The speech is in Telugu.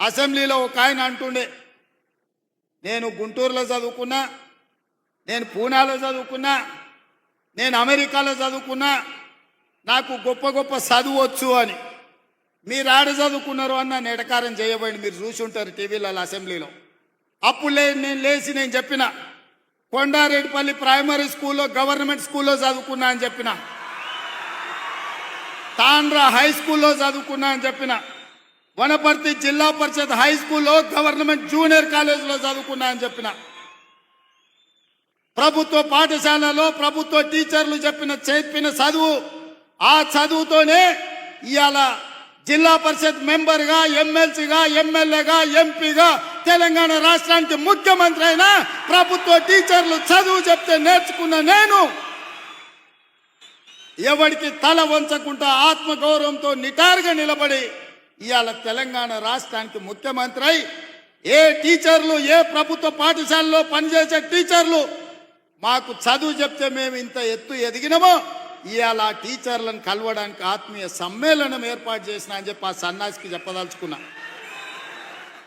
అసెంబ్లీలో ఒక ఆయన అంటుండే నేను గుంటూరులో చదువుకున్నా నేను పూనాలో చదువుకున్నా నేను అమెరికాలో చదువుకున్నా నాకు గొప్ప గొప్ప చదువచ్చు అని. మీరు ఆడ చదువుకున్నారు అన్న నెటకారం చేయబడి మీరు చూసి ఉంటారు టీవీలలో అసెంబ్లీలో. అప్పుడు లే నేను లేచి నేను చెప్పిన కొండారెడ్డిపల్లి ప్రైమరీ స్కూల్లో గవర్నమెంట్ స్కూల్లో చదువుకున్నా అని చెప్పిన. తాండ్రా హై స్కూల్లో చదువుకున్నా అని చెప్పిన. వనపర్తి జిల్లా పరిషత్ హై స్కూల్లో గవర్నమెంట్ జూనియర్ కాలేజీలో చదువుకున్నా అని చెప్పిన. ప్రభుత్వ పాఠశాలలో ప్రభుత్వ టీచర్లు చెప్పిన చెప్పిన చదువు ఆ చదువుతోనే ఇవాళ జిల్లా పరిషత్ మెంబర్గా ఎమ్మెల్సీగా ఎమ్మెల్యేగా ఎంపీగా తెలంగాణ రాష్ట్రానికి ముఖ్యమంత్రి అయినా ప్రభుత్వ టీచర్లు చదువు చెప్తే నేర్చుకున్న నేను ఎవడికి తల వంచకుండా ఆత్మగౌరవంతో నిటారుగా నిలబడి ఇవాళ తెలంగాణ రాష్ట్రానికి ముఖ్యమంత్రి అయి ఏ టీచర్లు ఏ ప్రభుత్వ పాఠశాలలో పనిచేసే టీచర్లు మాకు చదువు చెప్తే మేము ఇంత ఎత్తు ఎదిగినామో? ఇవాళ ఆ టీచర్లను కలవడానికి ఆత్మీయ సమ్మేళనం ఏర్పాటు చేసిన అని చెప్పి ఆ సన్నాసికి చెప్పదలుచుకున్నా.